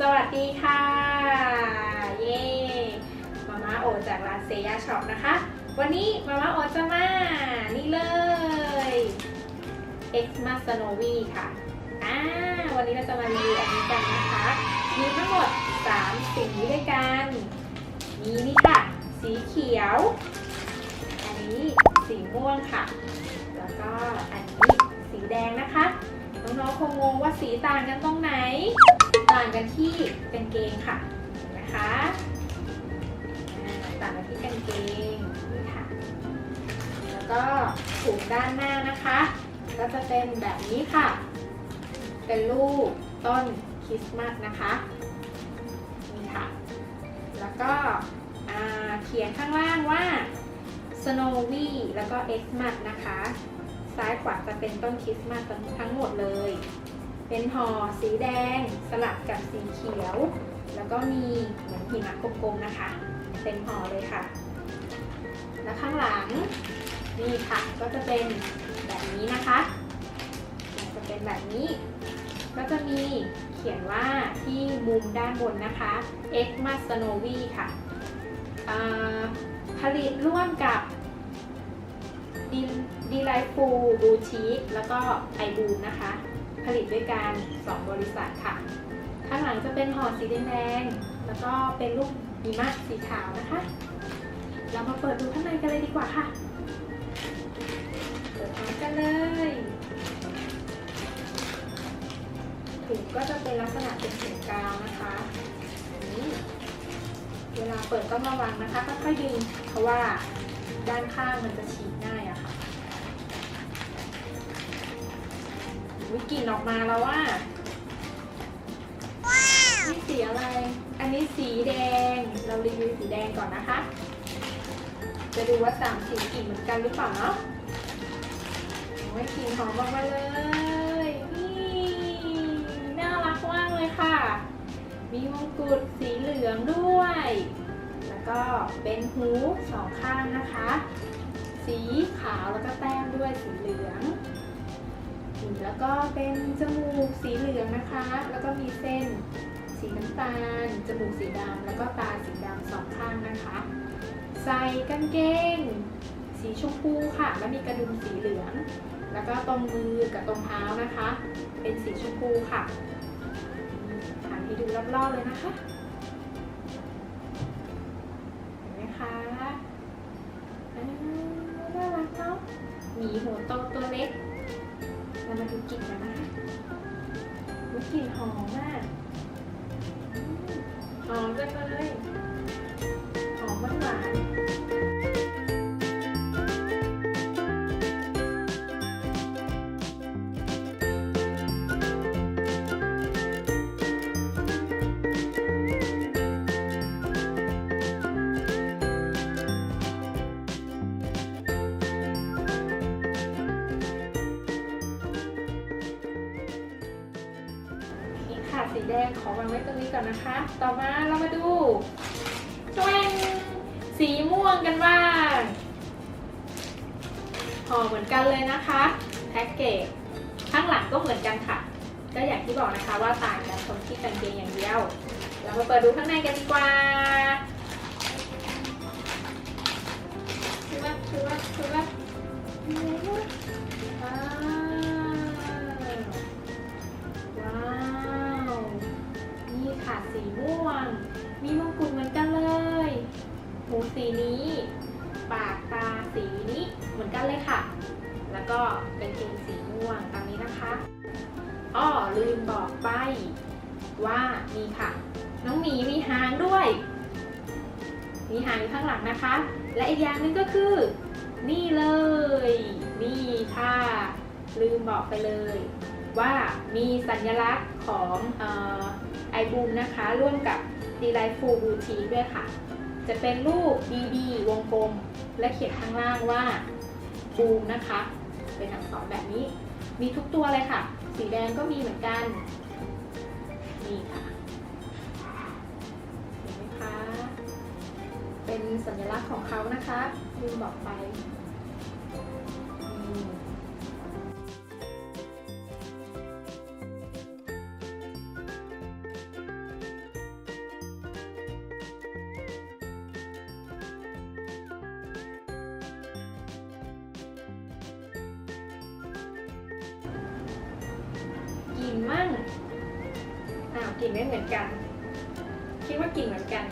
สวัสดีค่ะ เย้มาม่าโอจากร้านเซย่าช็อปนะคะ วันนี้มาม่าโอจะมา นี่เลย X m a s n o v i ค่ะ อ่า วันนี้เราจะมารีวิวอันนี้กันนะคะ มีทั้งหมด 3 สีด้วยกัน มีนี่ค่ะ สีเขียว อันนี้สีม่วงค่ะ แล้วก็อันนี้สีแดงนะคะ น้องๆคงงงว่าสีต่างกันตรงไหน ต่างกันที่กางเกงค่ะนะคะต่างกันที่กางเกงนี่ค่ะ แล้วก็ถุงด้านหน้านะคะ ก็จะเป็นแบบนี้ค่ะ เป็นรูปต้นคริสต์มาสนะคะนี่ค่ะ แล้วก็เขียนข้างล่างว่า Snowy แล้วก็ Xmas นะคะ ซ้ายขวาจะเป็นต้นคริสต์มาสทั้งหมดเลย เป็นห่อสีแดงสลับกับสีเขียว แล้วก็มีเหมือนหิมะกลมๆนะคะ เป็นห่อเลยค่ะ แล้วข้างหลังนี่ค่ะก็จะเป็นแบบนี้นะคะ จะเป็นแบบนี้ ก็จะมีเขียนว่าที่มุมด้านบนนะคะ X m a s n o v y ค่ะผลิตร่วมกับดีไลฟูบูชีแล้วก็ไอบูมนะคะ ผลิตด้วยกัน 2 บริษัทค่ะ ข้างหลังจะเป็นห่อสีแดงแล้วก็เป็นรูปหิมะสีขาวนะคะ เรามาเปิดดูข้างในกันเลยดีกว่าค่ะ เปิดพร้อมกันเลยถุงก็จะเป็นลักษณะเป็นถุงกาวนะคะนี่เวลาเปิดต้องระวังนะคะค่อยๆดึงเพราะว่าด้านข้างมันจะฉีกง่ายอะค่ะ วิกลิ่นออกมาแล้วว่านี่สีอะไร อันนี้สีแดง เรารีวิวสีแดงก่อนนะคะ จะดูว่าสามสีกลิ่นเหมือนกันหรือเปล่าเนาะโอ้ยกลิ่นหอมออกเลยนี่น่ารักมากเลยค่ะ มีมงกุฎสีเหลืองด้วย แล้วก็เป็นหูสองข้างนะคะ สีขาวแล้วก็แต้มด้วยสีเหลือง แล้วก็เป็นจมูกสีเหลืองนะคะ แล้วก็มีเส้นสีน้ำตาล จมูกสีดำ แล้วก็ตาสีดำสองข้างนะคะ ใส่กางเกง สีชมพูค่ะ แล้วมีกระดุมสีเหลือง แล้วก็ตรงมือกับตรงเท้านะคะ เป็นสีชมพูค่ะหันให้ดูรอบๆเลยนะคะ เห็นไหมคะอ่าน่ารักเนาะหมีหัวโตตัวเล็ก เรามาดูกลิ่นกันนะคะกลิ่นหอมมาก สีแดงขอวางไว้ตรงนี้ก่อนนะคะ ต่อมาเรามาดูแจ้งสีม่วงกันบ้างห่อเหมือนกันเลยนะคะ แพ็กเกจข้างหลังก็เหมือนกันค่ะ ก็อย่างที่บอกนะคะว่าต่างกันตรงที่กางเกงอย่างเดียว เรามาเปิดดูข้างในกันดีกว่าคือว่าคือว่าคือว่า เกงสีม่วงตามนี้นะคะอ้อลืมบอกไปว่านี่ค่ะ น้องหมีมีหางด้วย มีหางอยู่ข้างหลังนะคะ และอีกอย่างหนึงก็คือ นี่เลย นี่ค่ะ ลืมบอกไปเลย ว่ามีสัญลักษณ์ของไอบูมนะคะ ร่วมกับ d e l i g h t f u l Boutique ด้วยค่ะ จะเป็นรูป BB วงกลม และเขียนข้างล่างว่าบูมนะคะ เป็นอักษรแบบนี้ มีทุกตัวเลยค่ะ สีแดงก็มีเหมือนกัน นี่ค่ะเห็นไหมคะ เป็นสัญลักษณ์ของเขานะคะลืมบอกไป มั่งอ้าวกลิ่นไม่เหมือนกัน คิดว่ากลิ่นเหมือนกัน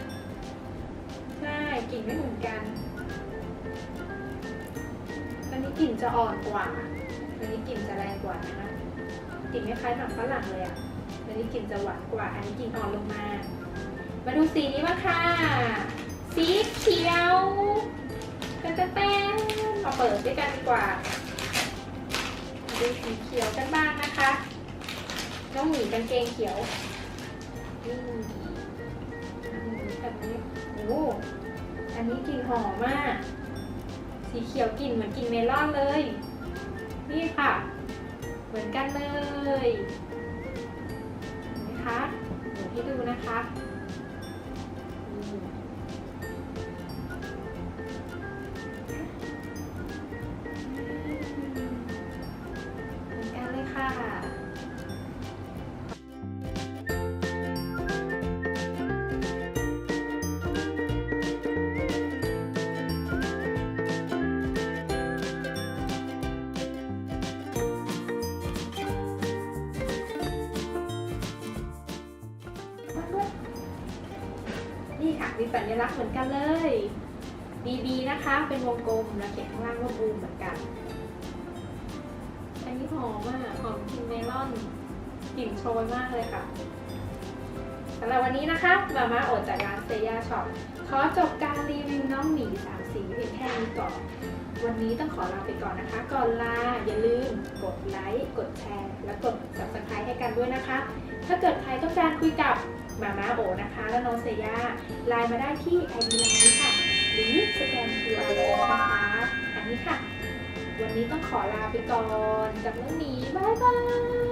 ใช่กลิ่นไม่เหมือนกันอันนี้กลิ่นจะอ่อนกว่าอันนี้กลิ่นจะแรงกว่านะคะกลิ่นไม่คล้ายหนังฝรั่งเลยอะอันนี้กลิ่นจะหวานกว่า อันนี้กลิ่นอ่อนลงมา มาดูสีนี้บ้างค่ะ สีเขียวเต้นเต้นมาเปิดด้วยกันดีกว่ามาดูสีเขียวกันบ้างนะคะ น้องหมีกางเกงเขียวนี่อันนี้แบบนี้โอ้อันนี้กลิ่นหอมมาก สีเขียวกลิ่นเหมือนกลิ่นเมลอนเลย นี่ค่ะ เหมือนกันเลยเห็นะคะเดี๋ยวให้ดูนะคะ ค่ะ มีสัญลักษณ์เหมือนกันเลย BB นะคะ เป็นวงกลมแล้วเขียนข้างล่างว่าบูมเหมือนกัน อันนี้หอมมากหอมกลิ่นเมลอนกลิ่นโชยมากเลยค่ะสำหรับวันนี้นะคะมาม่าโอดจากร้านเซย่าช็อปขอจบการรีวิวน้องหมีสาม สีเพียงแค่นี้ก่อน วันนี้ต้องขอลาไปก่อนนะคะ ก่อนลาอย่าลืมกดไลค์ กดแชร์ และกด subscribe ให้กันด้วยนะคะ ถ้าเกิดใครต้องการคุยกับมาม่าโอนะคะ และน้องเซย่าไลน์มาได้ที่ ID ไลน์นี้ค่ะ หรือสแกน QR code นะคะอันนี้ค่ะ วันนี้ต้องขอลาไปก่อนกับน้องหมีบายบาย